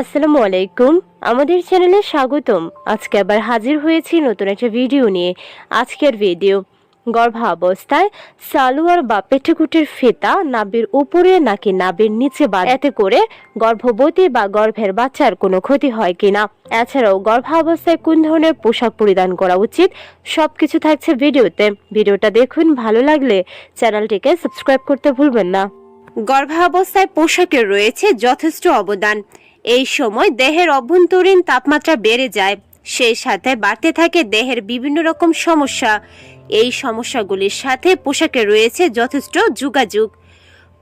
আসসালামু আলাইকুম। আমাদের চ্যানেলে স্বাগতম। আজকে আবার হাজির হয়েছি নতুন একটা ভিডিও নিয়ে। আজকের ভিডিও, গর্ভাবস্থায় সালোয়ার বা পেটিকুটের ফিতা নাবির উপরে নাকি নাবির নিচে বা এতে করে গর্ভবতী বা গর্ভের বাচ্চার কোনো ক্ষতি হয় কিনা? এছাড়াও গর্ভাবস্থায় কোন ধরনের পোশাক পরিধান করা উচিত? সবকিছু থাকছে ভিডিওতে। ভিডিওটা দেখুন, ভালো লাগলে চ্যানেলটিকে সাবস্ক্রাইব করতে ভুলবেন না। গর্ভাবস্থায় পোশাকের রয়েছে যথেষ্ট অবদান। এই সময় দেহের অভ্যন্তরীণ তাপমাত্রা বেড়ে যায়। সেই সাথে বাড়তে থাকে দেহের বিভিন্ন রকম সমস্যা। এই সমস্যাগুলির সাথে পোশাকে রয়েছে যথেষ্ট যোগাযোগ।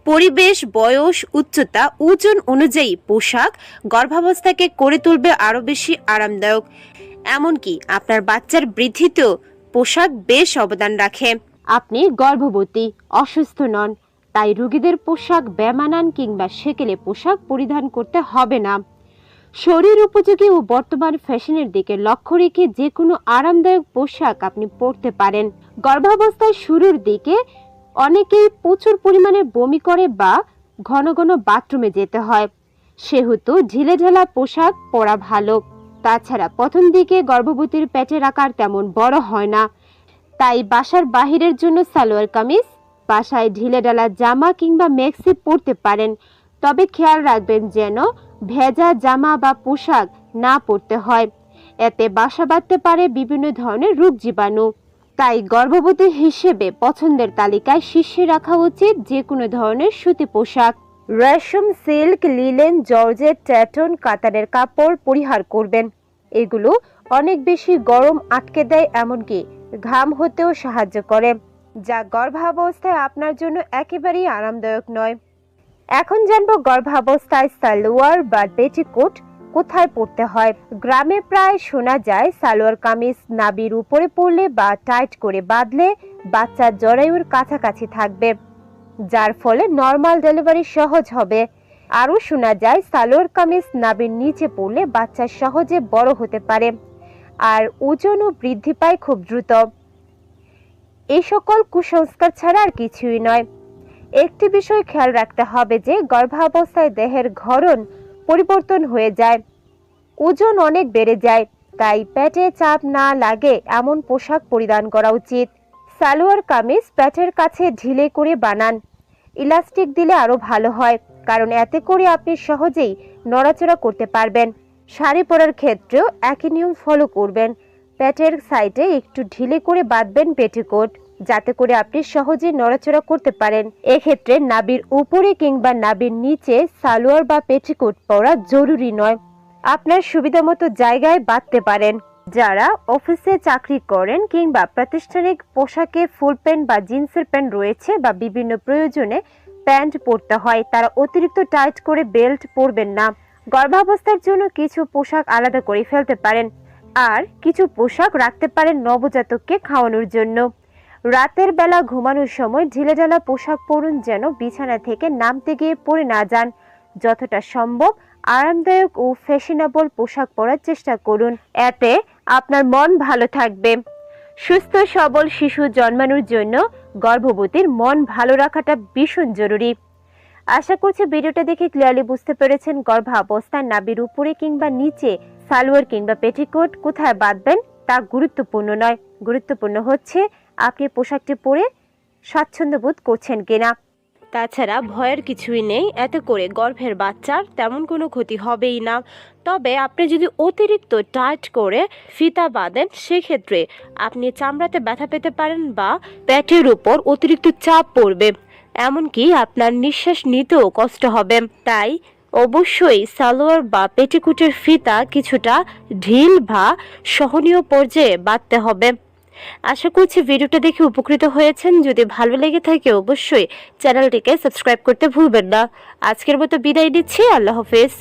পরিবেশ, বয়স, উচ্চতা, ওজন অনুযায়ী পোশাক গর্ভাবস্থাকে করে তুলবে আরও বেশি আরামদায়ক। এমনকি আপনার বাচ্চার বৃদ্ধিতেও পোশাক বেশ অবদান রাখে। আপনি গর্ভবতী, অসুস্থ নন তাই রোগীদের পোশাক বেমানান কিংবা সেকেলে পোশাক পরিধান করতে হবে না। শরীর উপযোগী ও বর্তমান ফ্যাশনের দিকে লক্ষ্য রেখে যে কোনো আরামদায়ক পোশাক আপনি পরতে পারেন। গর্ভাবস্থায় শুরুর দিকে অনেকেই প্রচুর পরিমাণে বমি করে বা ঘন ঘন বাথরুমে যেতে হয়। সেহেতু ঢালা পোশাক পরা ভালো। তাছাড়া প্রথম দিকে গর্ভবতীর পেটের আকার তেমন বড় হয় না। তাই বাসার বাহিরের জন্য সালোয়ার কামিজ বাসায় ঢিলেঢালা জামা কিংবা মেক্সি পরতে পারেন, তবে খেয়াল রাখবেন যেন ভেজা জামা বা পোশাক না পরতে হয়। এতে বাসা বাঁধতে পারে বিভিন্ন ধরনের রোগ জীবাণু। তাই গর্ভবতী হিসেবে পছন্দের তালিকায় শীর্ষে রাখা উচিত যে কোনো ধরনের সুতি পোশাক। রেশম, সিল্ক, লিলেন, জর্জেট ট্যাটন কাতানের কাপড় পরিহার করবেন। এগুলো অনেক বেশি গরম আটকে দেয়, এমনকি ঘাম হতেও সাহায্য করে। যা গর্ভাবস্থায় আপনার জন্য একেবারেই আরামদায়ক নয়। এখন জানব গর্ভাবস্থায় সালোয়ার বা পেটিকোট কোথায় পরতে হয়। গ্রামে প্রায় শোনা যায়, সালোয়ার কামিজ নাবির উপরে পড়লে বা টাইট করে বাঁধলে বাচ্চার জরায়ুর কাছাকাছি থাকবে, যার ফলে নর্মাল ডেলিভারি সহজ হবে। আরও শোনা যায়, সালোয়ার কামিজ নাবির নিচে পড়লে বাচ্চা সহজে বড় হতে পারে, আর ওজনও বৃদ্ধি পায় খুব দ্রুত। এই সকল কুসংস্কার ছাড়া আর কিছুই নয়। একটি বিষয় খেয়াল রাখতে হবে যে, গর্ভাবস্থায় দেহের ঘরণ পরিবর্তন হয়ে যায়। ওজন অনেক বেড়ে যায়, তাই পেটে চাপ না লাগে এমন পোশাক পরিধান করা উচিত। সালোয়ার কামিজ প্যাটের কাছে ঢিলে করে বানান। ইলাস্টিক দিলে আরও ভালো হয়, কারণ এতে করে আপনি সহজেই নড়াচড়া করতে পারবেন। শাড়ি পরার ক্ষেত্রেও একই নিয়ম ফলো করবেন। পেটের সাইডে একটু ঢিলে করে বাঁধবেন পেটিকোট, যাতে করে আপনি সহজে নড়াচড়া করতে পারেন। এক্ষেত্রে নাবির উপরে কিংবা নাবির নিচে সালোয়ার বা পেটিকোট পরা জরুরি নয়। আপনার সুবিধা মতো জায়গায় বাঁধতে পারেন। যারা অফিসে চাকরি করেন কিংবা প্রাতিষ্ঠানিক পোশাকে ফুল প্যান্ট বা জিন্সের প্যান্ট রয়েছে বা বিভিন্ন প্রয়োজনে প্যান্ট পরতে হয়, তারা অতিরিক্ত টাইট করে বেল্ট পরবেন না। গর্ভাবস্থার জন্য কিছু পোশাক আলাদা করে ফেলতে পারেন। আর কিছু পোশাক রাখতে পারেন নবজাতককে খাওয়ানোর জন্য। রাতের বেলা ঘুমানোর সময় ঢিলেঢালা পোশাক পরুন যেন বিছানা থেকে নামতে গিয়ে পরে না যান। যতটা সম্ভব আরামদায়ক ও ফ্যাশনেবল পোশাক পরার চেষ্টা করুন। এতে আপনার মন ভালো থাকবে। সুস্থ, সবল শিশু জন্মানোর জন্য গর্ভবতীর মন ভালো রাখাটা ভীষণ জরুরি। আশা করছি ভিডিওটা দেখে ক্লিয়ারলি বুঝতে পেরেছেন। গর্ভাবস্থায় নাবির উপরে কিংবা নিচে সালোয়ার কিংবা পেটিকোট কোথায় বাঁধবেন তা গুরুত্বপূর্ণ নয়। গুরুত্বপূর্ণ হচ্ছে আপনি পোশাকটি পরে স্বাচ্ছন্দ্য বোধ করছেন কিনা। তাছাড়া ভয়ের কিছুই নেই, এতে করে গর্ভের বাচ্চার তেমন কোনো ক্ষতি হবেই না। তবে আপনি যদি অতিরিক্ত টাইট করে ফিতা বাঁধেন, সেক্ষেত্রে আপনি চামড়াতে ব্যথা পেতে পারেন বা প্যাটের উপর অতিরিক্ত চাপ পড়বে। এমনকি আপনার নিঃশ্বাস নিতেও কষ্ট হবে। তাই অবশ্যই সালোয়ার বা পেটিকুটের ফিতা কিছুটা ঢিল বা সহনীয় পর্যায়ে বাঁধতে হবে। আশা করছি ভিডিওটা দেখে উপকৃত হয়েছেন। যদি ভালো লেগে থাকে অবশ্যই চ্যানেলটিকে সাবস্ক্রাইব করতে ভুলবেন না। আজকের মতো বিদায় নিচ্ছি। আল্লাহ হাফেজ।